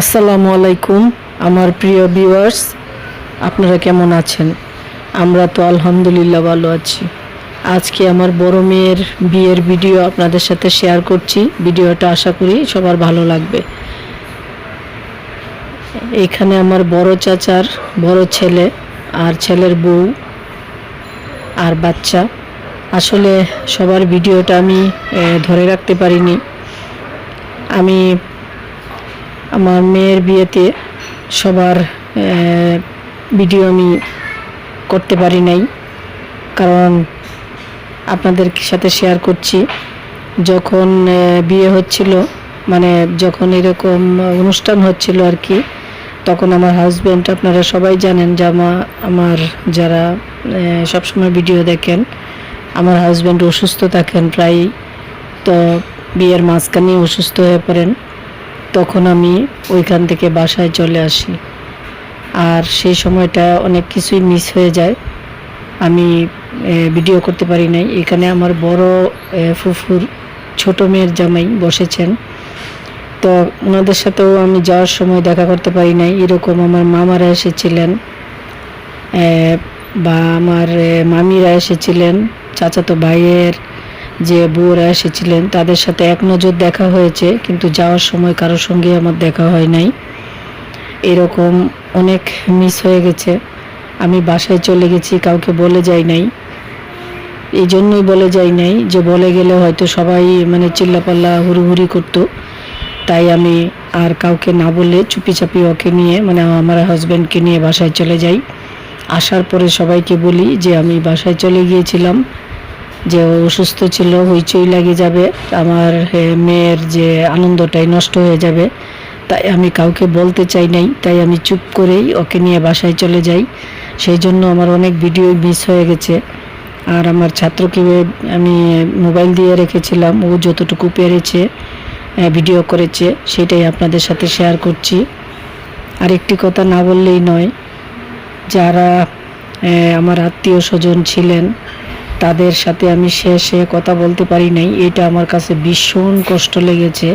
আসসালামু আলাইকুম, আমার প্রিয় ভিউয়ার্স আপনারা কেমন আছেন? আমরা তো আলহামদুলিল্লাহ ভালো আছি। আজকে আমার বড় মেয়ের বিয়ের ভিডিও আপনাদের সাথে শেয়ার করছি। ভিডিওটা আশা করি সবার ভালো লাগবে। এখানে আমার বড় চাচার বড় ছেলে আর ছেলের বউ আর বাচ্চা। আসলে সবার ভিডিওটা আমি ধরে রাখতে পারিনি। আমি আমার মেয়ের বিয়েতে সবার ভিডিও আমি করতে পারি নাই। কারণ আপনাদের সাথে শেয়ার করছি। যখন বিয়ে হচ্ছিল মানে যখন এরকম অনুষ্ঠান হচ্ছিল আর কি, তখন আমার হাজব্যান্ড আপনারা সবাই জানেন যে আমার আমার যারা সবসময় ভিডিও দেখেন, আমার হাজব্যান্ড অসুস্থ থাকেন প্রায় তো বিয়ের মাঝখানে অসুস্থ হয়ে পড়েন। তখন আমি ওইখান থেকে বাসায় চলে আসি। আর সেই সময়টা অনেক কিছুই মিস হয়ে যায়। আমি ভিডিও করতে পারি নাই। এখানে আমার বড় ফুফুর ছোট মেয়ের জামাই বসেছেন। তো ওনাদের সাথেও আমি যাওয়ার সময় দেখা করতে পারি নাই। এরকম আমার মামারা এসেছিলেন বা আমার মামিরা এসেছিলেন, চাচাতো ভাইয়ের যে বউরা এসেছিলেন, তাদের সাথে এক নজর দেখা হয়েছে, কিন্তু যাওয়ার সময় কারোর সঙ্গে আমার দেখা হয় নাই। এরকম অনেক মিস হয়ে গেছে। আমি বাসায় চলে গেছি, কাউকে বলে যাই নাই। এই জন্যই বলে যাই নাই যে বলে গেলে হয়তো সবাই মানে চিল্লাপাল্লা, হুড়ুহুড়ি করতো। তাই আমি আর কাউকে না বলে চুপি চাপি ওকে নিয়ে মানে আমার হাজব্যান্ডকে নিয়ে বাসায় চলে যাই। আসার পরে সবাইকে বলি যে আমি বাসায় চলে গিয়েছিলাম। যে অসুস্থ ছিল, হইচই লাগে যাবে। আমার মেয়ের যে আনন্দটাই নষ্ট হয়ে যাবে। তাই আমি কাউকে বলতে চাই নাই, তাই আমি চুপ করেই ওকে নিয়ে বাসায় চলে যাই। সেই জন্য আমার অনেক ভিডিও মিস হয়ে গেছে। আর আমার ছাত্রকে আমি মোবাইল দিয়ে রেখেছিলাম, ও যতটুকু পেরেছে ভিডিও করেছে, সেটাই আপনাদের সাথে শেয়ার করছি। আর একটি কথা না বললেই নয়, যারা আমার আত্মীয় স্বজন ছিলেন তাদের সাথে আমি শেষে কথা বলতে পারি নাই। এটা আমার কাছে ভীষণ কষ্ট লেগেছে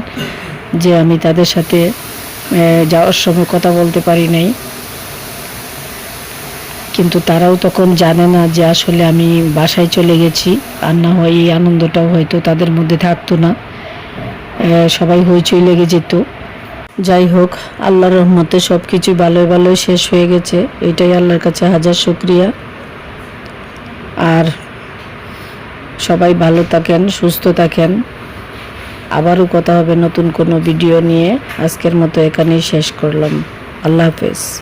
যে আমি তাদের সাথে যাওয়ার সময় কথা বলতে পারি নাই। কিন্তু তারাও তখন জানে না যে আসলে আমি বাসায় চলে গেছি আর না হয় এই আনন্দটাও হয়তো তাদের মধ্যে থাকতো না। সবাই হইচই লেগে যেত। যাই হোক, আল্লাহর রহমতে সব কিছু ভালোই ভালোই শেষ হয়ে গেছে। এটাই আল্লাহর কাছে হাজার শুক্রিয়া। আর সবাই ভালো থাকেন, সুস্থ থাকেন। আবারও কথা হবে নতুন কোনো ভিডিও নিয়ে। আজকের মতো এখানেই শেষ করলাম। আল্লাহ হাফেজ।